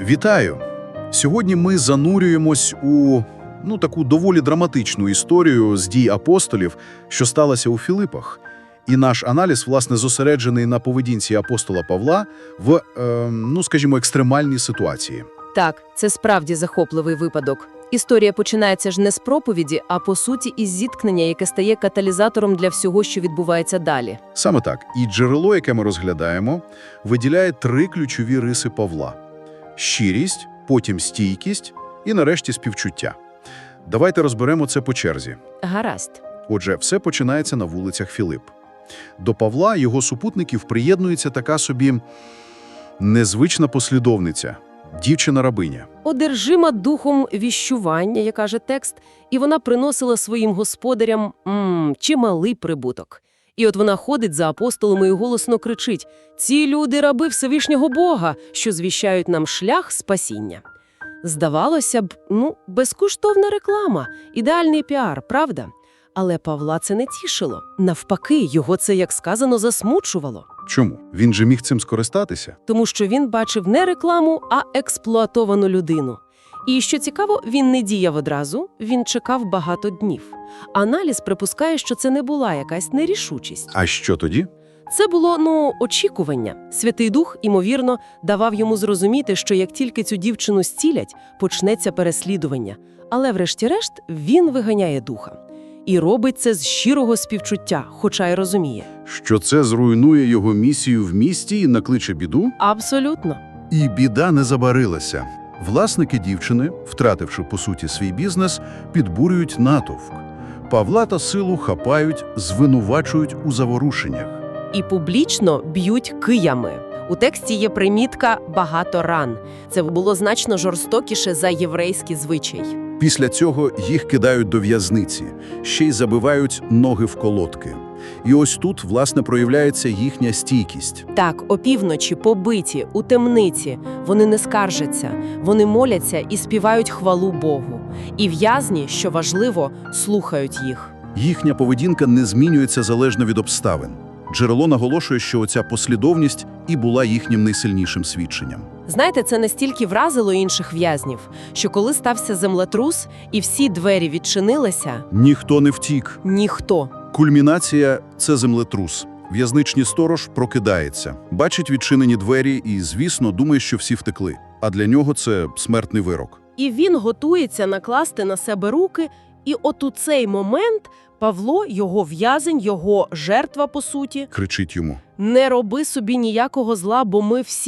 Вітаю! Сьогодні ми занурюємось у ну, таку доволі драматичну історію з дій апостолів, що сталося у Філипах. І наш аналіз, власне, зосереджений на поведінці апостола Павла в, е, ну, скажімо, екстремальній ситуації. Так, це справді захопливий випадок. Історія починається ж не з проповіді, а по суті із зіткнення, яке стає каталізатором для всього, що відбувається далі. Саме так. І джерело, яке ми розглядаємо, виділяє три ключові риси Павла: щирість, потім стійкість і, нарешті, співчуття. Давайте розберемо це по черзі. Гаразд. Отже, все починається на вулицях Філип. До Павла його супутників приєднується така собі незвична послідовниця – дівчина-рабиня. Одержима духом віщування, як каже текст, і вона приносила своїм господарям м, чималий прибуток. І от вона ходить за апостолами і голосно кричить: «Ці люди – раби Всевишнього Бога, що звіщають нам шлях спасіння». Здавалося б, ну, безкоштовна реклама, ідеальний піар, правда? Але Павла це не тішило. Навпаки, його це, як сказано, засмучувало. Чому? Він же міг цим скористатися? Тому що він бачив не рекламу, а експлуатовану людину. І що цікаво, він не діяв одразу, він чекав багато днів. Аналіз припускає, що це не була якась нерішучість. А що тоді? Це було ну очікування. Святий Дух, імовірно, давав йому зрозуміти, що як тільки цю дівчину зцілять, почнеться переслідування. Але, врешті-решт, він виганяє духа. І робить це з щирого співчуття, хоча й розуміє. Що це зруйнує його місію в місті і накличе біду? Абсолютно. І біда не забарилася. Власники дівчини, втративши по суті свій бізнес, підбурюють натовп. Павла та силу хапають, звинувачують у заворушеннях. і публічно б'ють киями. У тексті є примітка багато ран. Це було значно жорстокіше за єврейський звичай. Після цього їх кидають до в'язниці, ще й забивають ноги в колодки. І ось тут, власне, проявляється їхня стійкість. Так, опівночі, побиті, у темниці. Вони не скаржаться, вони моляться і співають хвалу Богу. І в'язні, що важливо, слухають їх. Їхня поведінка не змінюється залежно від обставин. Джерело наголошує, що оця послідовність і була їхнім найсильнішим свідченням. Знаєте, це настільки вразило інших в'язнів, що коли стався землетрус і всі двері відчинилися, Ніхто не втік. ніхто. Кульмінація – це землетрус. В'язничний сторож прокидається, бачить відчинені двері і, звісно, думає, що всі втекли. А для нього це смертний вирок. І він готується накласти на себе руки, і от у цей момент Павло, його в'язень, його жертва, по суті, Кричить йому. не роби собі ніякого зла, бо ми всі